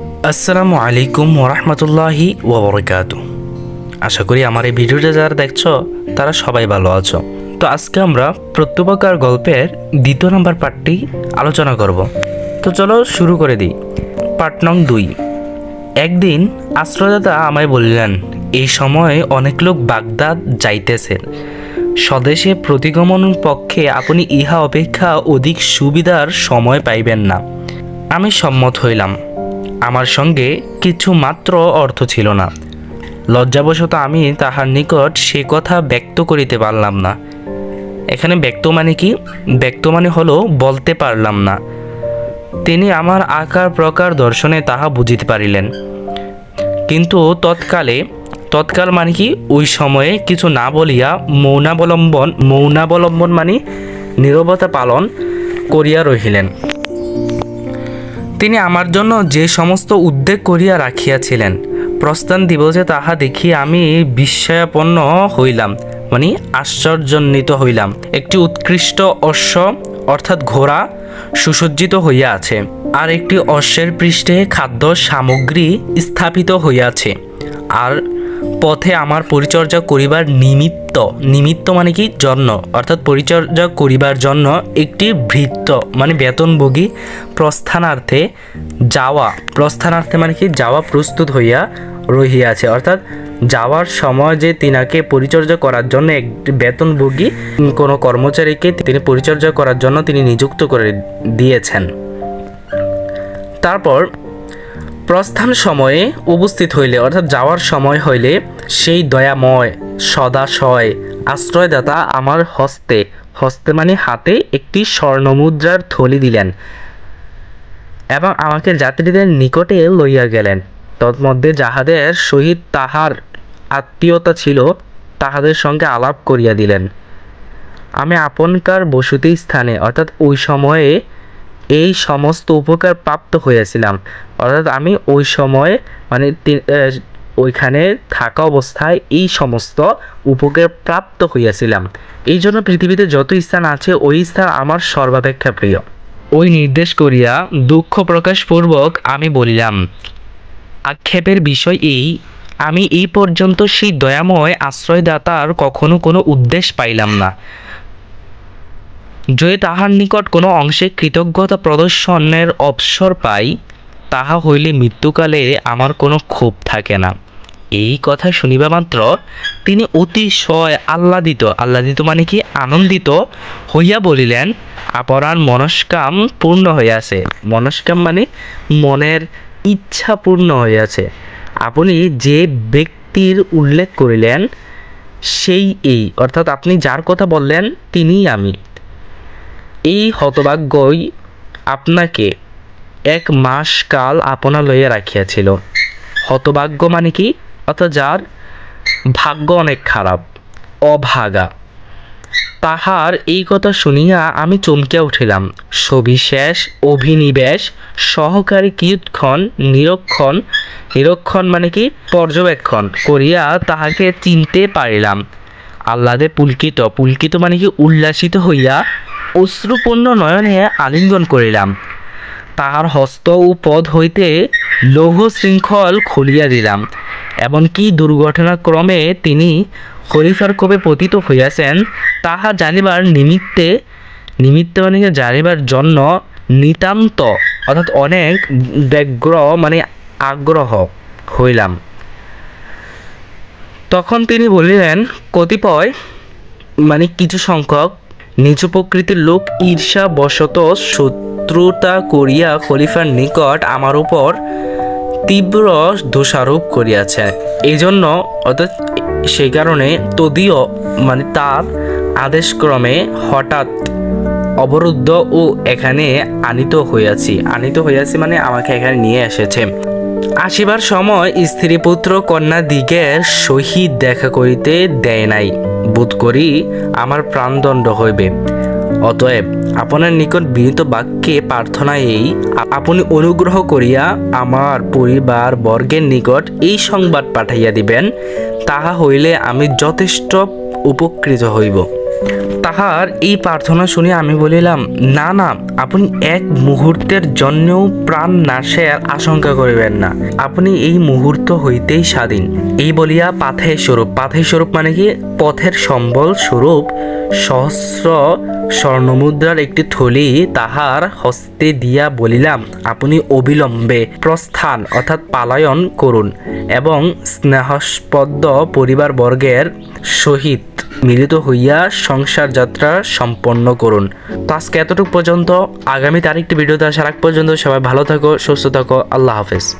আসসালামু আলাইকুম ওরহমতুল্লাহি ওবরকাত। আশা করি আমার এই ভিডিওটা যারা দেখছ, তারা সবাই ভালো আছো। তো আজকে আমরা প্রত্যুপকার গল্পের দ্বিতীয় নম্বর পার্টটি আলোচনা করব। তো চলো শুরু করে দিই। পার্ট নং দুই। একদিন আশ্রয়দাতা আমায় বললেন, এই সময়ে অনেক লোক বাগদাদ যাইতেছেন স্বদেশে প্রতিগমন পক্ষে আপনি ইহা অপেক্ষা অধিক সুবিধার সময় পাইবেন না। আমি সম্মত হইলাম। আমার সঙ্গে কিছু মাত্র অর্থ ছিল না। লজ্জাবশত আমি তাহার নিকট সে কথা ব্যক্ত করিতে পারলাম না। এখানে ব্যক্ত মানে কি? ব্যক্ত মানে হলো বলতে পারলাম না। তিনি আমার আকার প্রকার দর্শনে তাহা বুঝিতে পারিলেন। কিন্তু তৎকালে, তৎকাল মানে কি? ওই সময়ে কিছু না বলিয়া মৌনাবলম্বন মৌনাবলম্বন মানে নীরবতা পালন করিয়া রহিলেন। তিনি আমার জন্য যে সমস্ত উদ্বেগ করিয়া রাখিয়াছিলেন। প্রস্থান দিবসে তাহা দেখি আমি বিস্ময়াপন্ন হইলাম মানে আশ্চর্যান্বিত হইলাম। একটি উৎকৃষ্ট অশ্ব, অর্থাৎ ঘোড়া, সুসজ্জিত হইয়া আছে, আর একটি অশ্বের পৃষ্ঠে খাদ্য সামগ্রী স্থাপিত হইয়াছে, আর পথে আমার পরিচর্যা করিবার নিমিত্ত নিমিত্ত মানে কি? জন্য। অর্থাৎ পরিচর্যা করিবার জন্য একটি ভৃত্য মানে বেতনভোগী প্রস্থানার্থে যাওয়া। প্রস্থানার্থে মানে কি? যাওয়া প্রস্তুত হইয়া রহিয়াছে। অর্থাৎ যাওয়ার সময় যে তিনাকে পরিচর্যা করার জন্য একটি বেতনভোগী, কোনো কর্মচারীকে তিনি পরিচর্যা করার জন্য তিনি নিযুক্ত করে দিয়েছেন। তারপর প্রস্থান সময়ে উপস্থিত হইলে, অর্থাৎ যাওয়ার সময় হইলে, সেই দয়াময়, সদাশয়, আশ্রয়দাতা আমার হস্তে হস্তে মানে হাতে একটি স্বর্ণমুদ্রার থলি দিলেন এবং আমাকে যাত্রীদের নিকটে লইয়া গেলেন। তন্মধ্যে যাহাদের সহিত তাহার আত্মীয়তা ছিল, তাহাদের সঙ্গে আলাপ করিয়া দিলেন। আমি আপনকার বসতি স্থানে, অর্থাৎ ওই সময়ে এই সমস্ত উপকার প্রাপ্ত হয়েছিলাম অর্থাৎ আমি ওই সময়ে মানে ওইখানে থাকা অবস্থায় এই সমস্ত উপকার প্রাপ্ত হইয়াছিলাম। এই জন্য পৃথিবীতে যত স্থান আছে, ওই স্থান আমার সর্বাপেক্ষা প্রিয়। ওই নির্দেশ করিয়া দুঃখ প্রকাশপূর্বক আমি বলিলাম, আক্ষেপের বিষয় এই, আমি এই পর্যন্ত সেই দয়াময় আশ্রয়দাতার কখনো কোনো উদ্দেশ্য পাইলাম না। যদি তাহার নিকট কোনো অংশে কৃতজ্ঞতা প্রদর্শনের অবসর পাই, তাহা হইলে মৃত্যুকালে আমার কোনো ক্ষোভ থাকে না। এই কথা শুনিবা মাত্র তিনি অতিশয় আহ্লাদিত। আহ্লাদিত মানে কি? আনন্দিত হইয়া বলিলেন, আপনার মনস্কাম পূর্ণ হইয়াছে। মনস্কাম মানে মনের ইচ্ছা পূর্ণ হইয়াছে। আপনি যে ব্যক্তির উল্লেখ করিলেন, সেই এই। অর্থাৎ আপনি যার কথা বললেন, তিনিই আমি। এই হতভাগ্যই আপনাকে এক মাস কাল আপনা লইয়া রাখিয়াছিল। হতভাগ্য মানে কি? অর্থাৎ যার ভাগ্য অনেক খারাপ, অভাগা। তাহার এই কথা শুনিয়া আমি চমকিয়া উঠিলাম। সবিশেষ, অভিনিবেশ, সহকারী কিয়ৎক্ষণ নিরক্ষণ নিরক্ষণ মানে কি? পর্যবেক্ষণ করিয়া তাহাকে চিনতে পারিলাম। আহ্লাদে পুলকিত পুলকিত মানে কি? উল্লাসিত হইয়া অশ্রুপূর্ণ নয়নে আলিঙ্গন করিলাম। তাহার হস্ত ও পদ হইতে লৌহ শৃঙ্খল খুলিয়া দিলাম, এমনকি দুর্ঘটনাক্রমে তিনি খলিফার কবে পতিত হইয়াছেন, তাহা জানিবার নিমিত্তে নিমিত্তে মানে জানিবার জন্য নিতান্ত, অর্থাৎ অনেক ব্যগ্র মানে আগ্রহ হইলাম। তখন তিনি বলিলেন, কতিপয় মানে কিছু সংখ্যক নিজ প্রকৃতির লোক ঈর্ষা বশত শত্রুতা করিয়া খলিফার নিকট আমার উপর তীব্র দোষারোপ করিয়াছে। এই জন্য অর্থাৎ সেই কারণে তদীয় মানে তার আদেশক্রমে হঠাৎ অবরুদ্ধ ও এখানে আনিত হইয়াছি। আনিত হইয়াছি মানে আমাকে এখানে নিয়ে এসেছে। আসিবার সময় স্ত্রী পুত্র কন্যা দিগের সহিত দেখা করিতে দেয় নাই। বোধ করি আমার প্রাণদণ্ড হইবে। অতএব আপনার নিকট বিনীত বাক্যে প্রার্থনা এই, আপনি অনুগ্রহ করিয়া আমার পরিবার বর্গের নিকট এই সংবাদ পাঠাইয়া দিবেন, তাহা হইলে আমি যথেষ্ট উপকৃত হইব। তাহার এই প্রার্থনা শুনে আমি বলিলাম, না না, আপনি এক মুহূর্তের জন্যও প্রাণ নাশের আশঙ্কা করিবেন না। আপনি এই মুহূর্ত হইতেই স্বাধীন। এই বলিয়া পাথেয় স্বরূপ পাথেয় স্বরূপ মানে কি? পথের সম্বল স্বরূপ সহস্র স্বর্ণমুদ্রার একটি থলি তাহার হস্তে দিয়া বলিলাম, আপনি অবিলম্বে প্রস্থান অর্থাৎ পালায়ন করুন এবং স্নেহস্পদ পরিবারবর্গের সহিত মিলিত হইয়া সংসার যাত্রা সম্পন্ন করুন। তো আজকে এতটুকু পর্যন্ত। আগামী তারিখটি ভিডিওতে আসার আগ পর্যন্ত সবাই ভালো থাকো, সুস্থ থাকো। আল্লাহ হাফেজ।